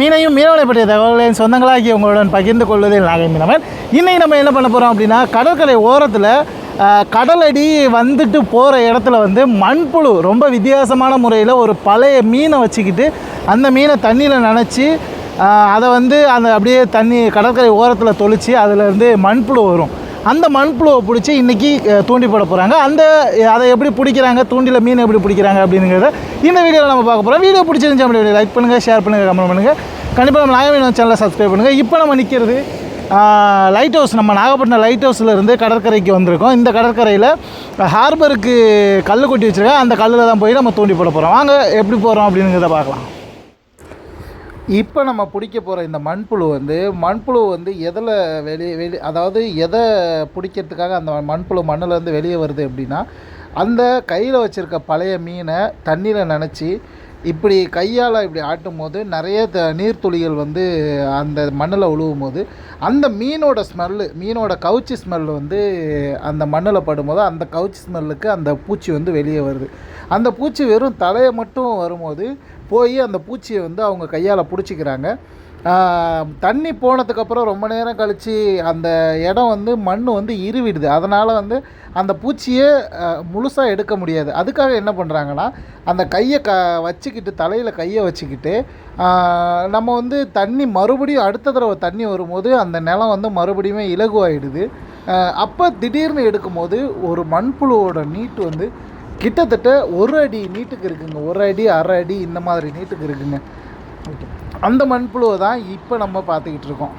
மீனையும் மீனவனை பற்றிய தகவல்களை சொந்தங்களாகி உங்களுடன் பகிர்ந்து கொள்வதில் நாகை மீனவன். இன்னைக்கு நம்ம என்ன பண்ண போகிறோம் அப்படின்னா கடற்கரை ஓரத்தில் கடலடி வந்துட்டு போகிற இடத்துல வந்து மண்புழு ரொம்ப வித்தியாசமான முறையில் ஒரு பழைய மீனை வச்சுக்கிட்டு அந்த மீனை தண்ணியில் நினச்சி அதை வந்து அந்த அப்படியே தண்ணி கடற்கரை ஓரத்தில் தொளித்து அதில் இருந்து மண்புழு வரும். அந்த மண்புழுவை பிடிச்சி இன்றைக்கி தூண்டி போட போகிறாங்க அந்த அதை எப்படி பிடிக்கிறாங்க? தூண்டில் மீன் எப்படி பிடிக்கிறாங்க அப்படிங்கிறத இந்த வீடியோவில் நம்ம பார்க்க போகிறோம் வீடியோ பிடிச்சிருந்துச்சு அப்படி வீடியோ லைக் பண்ணுங்கள் ஷேர் பண்ணுங்கள் கமெண்ட் பண்ணுங்கள் கண்டிப்பாக நம்ம நாகமீனம் சேனலை சப்ஸ்கிரைப் பண்ணுங்கள் இப்போ நம்ம நிற்கிறது லைட் ஹவுஸ் நம்ம நாகப்பட்டினம் லைட் ஹவுஸில் இருந்து கடற்கரைக்கு வந்திருக்கோம். இந்த கடற்கரையில் ஹார்பருக்கு கல் கொட்டி வச்சுருக்கேன் அந்த கல்லில் தான் போய் நம்ம தூண்டி போட போகிறோம் வாங்க எப்படி போகிறோம் அப்படிங்கிறத பார்க்கலாம். இப்போ நம்ம பிடிக்க போகிற இந்த மண்புழு வந்து மண்புழு வந்து எதில் வெளியே வெளி அதாவது எதை பிடிக்கிறதுக்காக அந்த மண்புழு மண்ணிலேருந்து வெளியே வருது அப்படின்னா அந்த கையில் வச்சுருக்க பழைய மீனை தண்ணியில் நனைச்சி இப்படி கையால் இப்படி ஆட்டும் போது நிறைய த நீர்த்துளிகள் வந்து அந்த மண்ணில் உழுவும் போது அந்த மீனோட ஸ்மெல்லு மீனோட கவுச்சி ஸ்மெல் வந்து அந்த மண்ணில் படும்போது அந்த கவுச்சி ஸ்மெல்லுக்கு அந்த பூச்சி வந்து வெளியே வருது. அந்த பூச்சி வெறும் தலையை மட்டும் வரும்போது போய் அந்த பூச்சியை வந்து அவங்க கையால் பிடிச்சிக்கிறாங்க. தண்ணி போனதுக்கப்புறம் ரொம்ப நேரம் கழித்து அந்த இடம் வந்து மண் வந்து இருவிடுது. அதனால் வந்து அந்த பூச்சியை முழுசாக எடுக்க முடியாது. அதுக்காக என்ன பண்ணுறாங்கன்னா அந்த கையை க வச்சுக்கிட்டு தலையில் கையை வச்சுக்கிட்டு நம்ம வந்து தண்ணி மறுபடியும் அடுத்த தடவை தண்ணி வரும்போது அந்த நிலம் வந்து மறுபடியுமே இலகுவாயிடுது. அப்போ திடீர்னு எடுக்கும்போது ஒரு மண்புழுவோட நீட்டு வந்து கிட்டத்தட்ட ஒரு அடி நீட்டுக்கு இருக்குங்க. ஒரு அடி அரை அடி இந்த மாதிரி நீட்டுக்கு இருக்குங்க. அந்த மண்புழுவை தான் இப்போ நம்ம பார்த்துக்கிட்டு இருக்கோம்.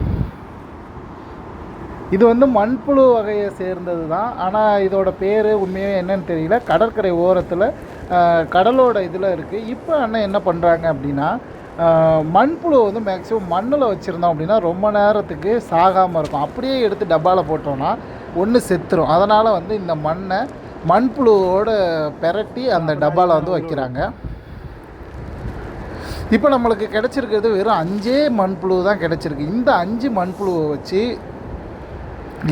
இது வந்து மண்புழு வகையை சேர்ந்தது தான். ஆனால் இதோட பேர் உண்மையாக என்னன்னு தெரியல. கடற்கரை ஓரத்தில் கடலோட இதில் இருக்குது இப்போ அண்ணன் என்ன பண்ணுறாங்க அப்படின்னா மண்புழு வந்து மேக்ஸிமம் மண்ணில் வச்சுருந்தோம் அப்படின்னா ரொம்ப நேரத்துக்கு சாகாமல் இருக்கும். அப்படியே எடுத்து டப்பாவில் போட்டோம்னா ஒன்று செத்துரும். அதனால் வந்து இந்த மண்ணை மண்புழுவோட பெரட்டி அந்த டப்பாவில் வந்து வைக்கிறாங்க. இப்போ நம்மளுக்கு கிடச்சிருக்கிறது வெறும் அஞ்சே மண்புழு தான் கிடச்சிருக்கு. இந்த அஞ்சு மண்புழுவை வச்சு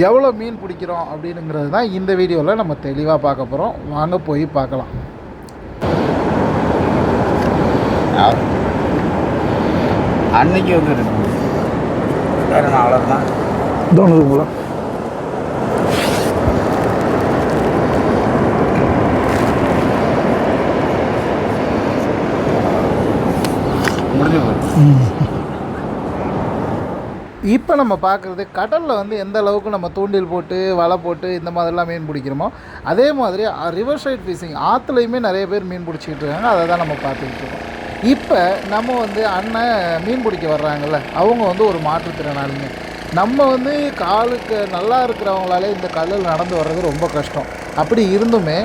எவ்வளோ மீன் பிடிக்கிறோம் அப்படிங்கிறது தான் இந்த வீடியோவில் நம்ம தெளிவாக பார்க்க போகிறோம் வாங்க போய் பார்க்கலாம். அன்னைக்கு வந்து இருக்கு வேறு அவ்வளோதான் தோணுதுங்களா முடிஞ்சு போயிடும் இப்போ நம்ம பார்க்குறது கடலில் வந்து எந்த அளவுக்கு நம்ம தூண்டில் போட்டு வலை போட்டு இந்த மாதிரிலாம் மீன் பிடிக்கிறோமோ அதே மாதிரி ரிவர் சைட் ஃபிஷிங் ஆற்றுலையுமே நிறைய பேர் மீன் பிடிச்சிக்கிட்டு இருக்காங்க. அதை தான் நம்ம பார்த்துக்கிட்டு இருக்கோம். இப்போ நம்ம வந்து அண்ணன் மீன் பிடிக்க வர்றாங்கல்ல அவங்க வந்து ஒரு மாற்றுத்திறனாளிங்க. நம்ம வந்து காலுக்கு நல்லா இருக்கிறவங்களாலே இந்த கல்லில் நடந்து வர்றது ரொம்ப கஷ்டம். அப்படி இருந்துமே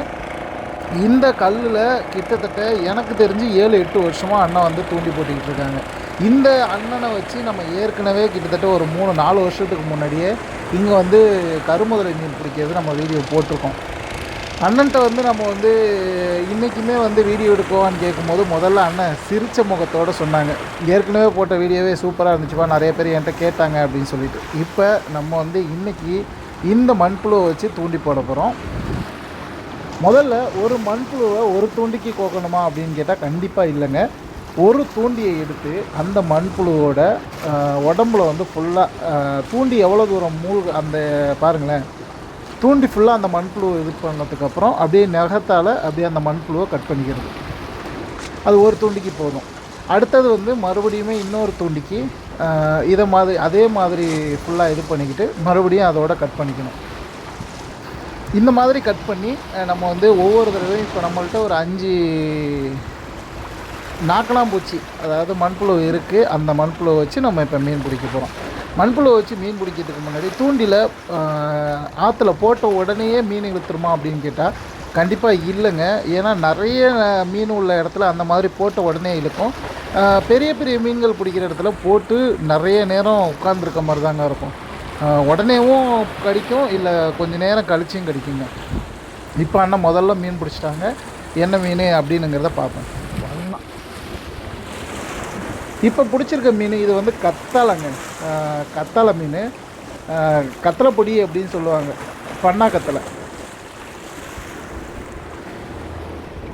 இந்த கல்லில் கிட்டத்தட்ட எனக்கு தெரிஞ்சு ஏழு எட்டு வருஷமாக அண்ணன் வந்து தூண்டி போட்டுக்கிட்டு இருக்காங்க. இந்த அண்ணனை வச்சு நம்ம ஏற்கனவே கிட்டத்தட்ட ஒரு மூணு நாலு வருஷத்துக்கு முன்னாடியே இங்கே வந்து கருமுதலை மீன் பிடிக்கிறது நம்ம வீடியோ போட்டிருக்கோம். அண்ணன்ட்ட வந்து நம்ம வந்து இன்றைக்குமே வந்து வீடியோ எடுக்கோன்னு கேட்கும்போது முதல்ல அண்ணன் சிரித்த முகத்தோடு சொன்னாங்க. ஏற்கனவே போட்ட வீடியோவே சூப்பராக இருந்துச்சுப்பா நிறைய பேர் என்கிட்ட கேட்டாங்க அப்படின்னு சொல்லிட்டு. இப்போ நம்ம வந்து இன்றைக்கி இந்த மண்புழுவை வச்சு தூண்டி போட போகிறோம் முதல்ல ஒரு மண்புழுவை ஒரு தூண்டிக்கு கோக்கணுமா அப்படின்னு கேட்டால் கண்டிப்பாக இல்லைங்க. ஒரு தூண்டியை எடுத்து அந்த மண்புழுவோட உடம்புல வந்து ஃபுல்லாக தூண்டி எவ்வளோ தூரம் மூழ்கு அந்த பாருங்களேன். தூண்டி ஃபுல்லாக அந்த மண்புழு இது பண்ணதுக்கப்புறம் அப்படியே நகத்தால் அப்படியே அந்த மண்புழுவை கட் பண்ணிக்கிறது. அது ஒரு தூண்டிக்கு போதும். அடுத்தது வந்து மறுபடியுமே இன்னொரு தூண்டிக்கு இதை மாதிரி அதே மாதிரி ஃபுல்லாக இது பண்ணிக்கிட்டு மறுபடியும் அதோட கட் பண்ணிக்கணும். இந்த மாதிரி கட் பண்ணி நம்ம வந்து ஒவ்வொரு தடவையும் இப்போ நம்மள்ட்ட ஒரு அஞ்சு நாக்கலாம்பூச்சி அதாவது மண்புழு இருக்குது அந்த மண்புழுவை வச்சு நம்ம இப்போ மீன் பிடிக்க போகிறோம் மண்புழு வச்சு மீன் பிடிக்கிறதுக்கு முன்னாடி தூண்டில் ஆற்றுல போட்ட உடனேயே மீன் இழுத்துருமா அப்படின்னு கேட்டால் கண்டிப்பாக இல்லைங்க. ஏன்னா நிறைய மீன் உள்ள இடத்துல அந்த மாதிரி போட்ட உடனே இழுக்கும். பெரிய பெரிய மீன்கள் பிடிக்கிற இடத்துல போட்டு நிறைய நேரம் உட்காந்துருக்க மாதிரி தாங்க இருக்கும். உடனேவும் கடிக்கும் இல்லை கொஞ்ச நேரம் கழிச்சும் கடிக்குங்க. இப்போ அண்ணன் முதல்ல மீன் பிடிச்சிட்டாங்க. என்ன மீன் அப்படின்னுங்கிறத பார்ப்பேன் இப்போ பிடிச்சிருக்க மீன் இது வந்து கத்தாலைங்க அஹ், கத்தாழை மீன். கத்தலை பொடி அப்படின்னு சொல்லுவாங்க. பண்ணா கத்தலை.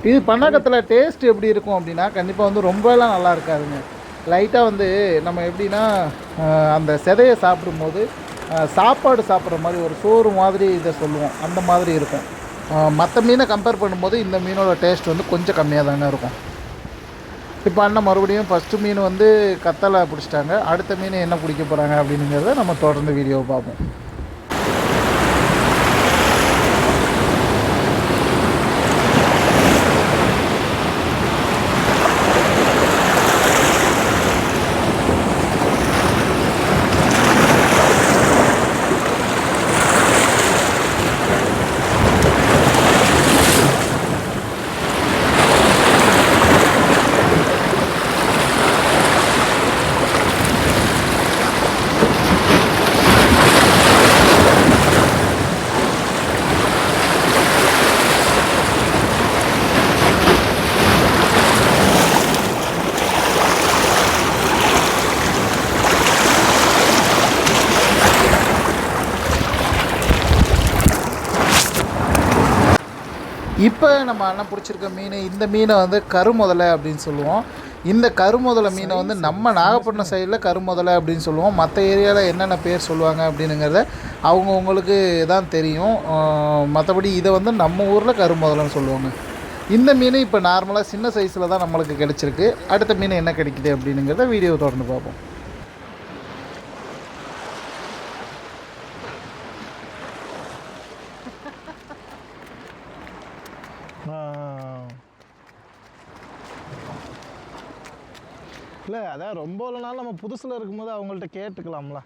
இது பண்ணாக்கத்தில் டேஸ்ட் எப்படி இருக்கும் அப்படின்னா கண்டிப்பாக வந்து ரொம்பலாம் நல்லா இருக்காதுங்க. லைட்டாக வந்து நம்ம எப்படின்னா அந்த செதையை சாப்பிடும்போது சாப்பாடு சாப்பிட்ற மாதிரி ஒரு சோறு மாதிரி இதை சொல்லுவோம். அந்த மாதிரி இருக்கும். மற்ற மீனை கம்பேர் பண்ணும்போது இந்த மீனோட டேஸ்ட் வந்து கொஞ்சம் கம்மியாக தாங்க இருக்கும். இப்போ அண்ணன் மறுபடியும் ஃபஸ்ட்டு மீன் வந்து கத்தலை பிடிச்சிட்டாங்க. அடுத்த மீன் என்ன பிடிக்க போகிறாங்க அப்படிங்கிறத நம்ம தொடர்ந்து வீடியோவை பார்ப்போம். இப்போ நம்ம அண்ணன் பிடிச்சிருக்க மீன் இந்த மீனை வந்து கருமுதலை அப்படின்னு சொல்லுவோம். இந்த கருமுதலை மீனை வந்து நம்ம நாகப்பட்டினம் சைடில் கருமுதலை அப்படின்னு சொல்லுவோம். மற்ற ஏரியாவில் என்னென்ன பேர் சொல்லுவாங்க அப்படின்னுங்கிறத அவங்கவுங்களுக்கு தான் தெரியும். மற்றபடி இதை வந்து நம்ம ஊரில் கருமுதலைன்னு சொல்லுவாங்க. இந்த மீன் இப்போ நார்மலாக சின்ன சைஸில் தான் நம்மளுக்கு கிடைச்சிருக்கு. அடுத்த மீன் என்ன கிடைக்குது அப்படின்னுங்கிறத வீடியோ தொடர்ந்து பார்ப்போம் இல்லை அதான் ரொம்ப நாள் நம்ம புதுசில் இருக்கும்போது அவங்கள்ட்ட கேட்டுக்கலாம்ல.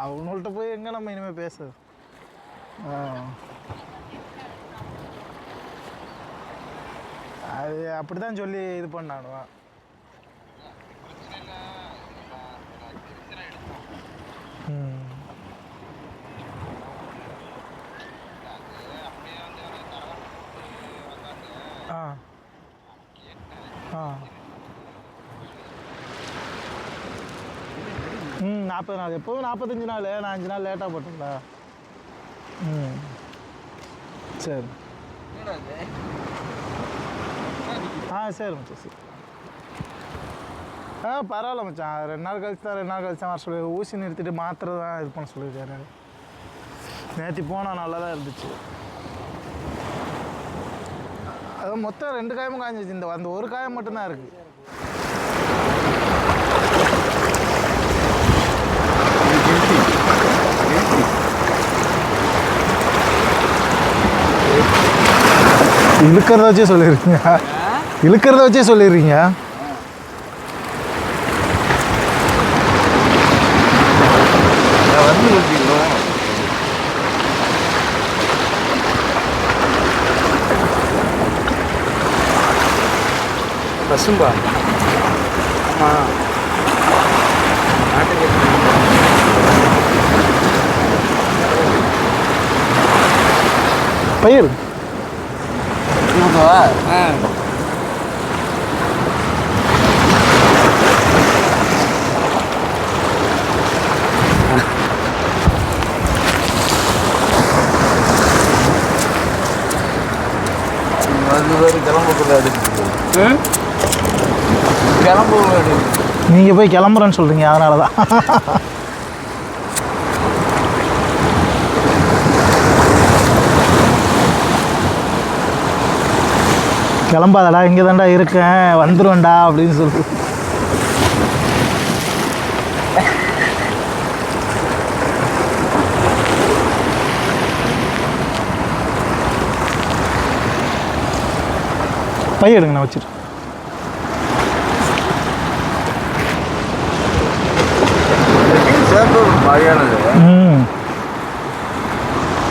அவங்கள்ட்ட போய் எங்கே நம்ம இனிமேல் பேசுது அது அப்படி தான் சொல்லி இது பண்ணானுவான் நாற்பது நாள். எப்போதும் நாற்பத்தஞ்சு நாள் நான் அஞ்சு நாள் லேட்டாக போட்டேன்ல ம். சரி. ஆ சரி மச்சான் சரி. ஆ பரவாயில்ல மச்சான். ரெண்டு நாள் கழிச்சு தான் ரெண்டு நாள் கழிச்சு தான் வர சொல்லி ஊசி நிறுத்திட்டு மாத்திரை தான் இது பண்ண சொல்லியிருக்காரு நேற்று போனால் நல்லா தான் இருந்துச்சு. அது மொத்தம் ரெண்டு காயமும் காய்ஞ்சிச்சு இந்த அந்த ஒரு காயம் மட்டும்தான் இருக்குது இழுக்கிறத வச்சே சொல்லிடுறீங்க இழுக்கிறத வச்சே சொல்லிடுறீங்க பசும்பா. ஆமாம் பயிர். கிளம்பு நீங்கள் போய் கிளம்புறேன்னு சொல்கிறீங்க அதனால தான் கிளம்பாதடா இங்கே தான்டா இருக்கேன் வந்துருவேன்டா அப்படின்னு சொல்லு பை எடுங்க நான்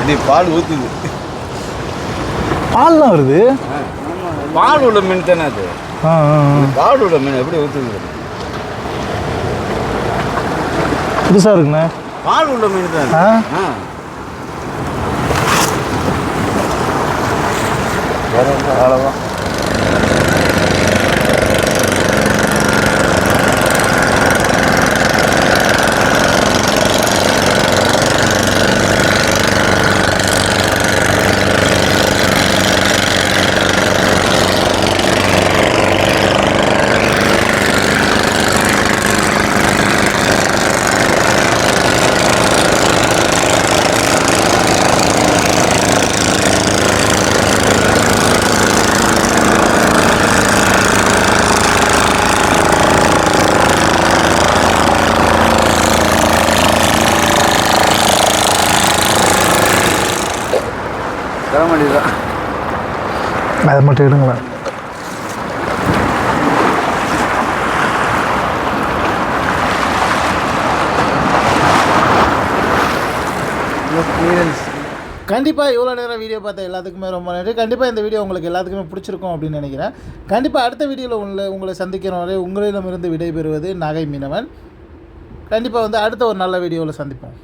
இது பால் ஊற்றுது பால்லாம் வருது? பால் உள்ள மீன் தானே அது. பால் உள்ள மீன் எப்படி ஊற்றுது புதுசாக இருக்குண்ணே. பால் உள்ள மீன் தான்? வேற அவ்வளோதான் கிளம்பி தான் அதை மட்டும் எடுங்களேன் கண்டிப்பாக இவ்வளோ நேரம் வீடியோ பார்த்த எல்லாத்துக்குமே ரொம்ப நன்றி. கண்டிப்பாக இந்த வீடியோ உங்களுக்கு எல்லாத்துக்குமே பிடிச்சிருக்கும் அப்படின்னு நினைக்கிறேன். கண்டிப்பாக அடுத்த வீடியோவில் உங்களை உங்களை சந்திக்கிற வரை உங்களிடமிருந்து விடைபெறுவது நாகை மீனவன். கண்டிப்பாக வந்து அடுத்த ஒரு நல்ல வீடியோவில் சந்திப்போம்.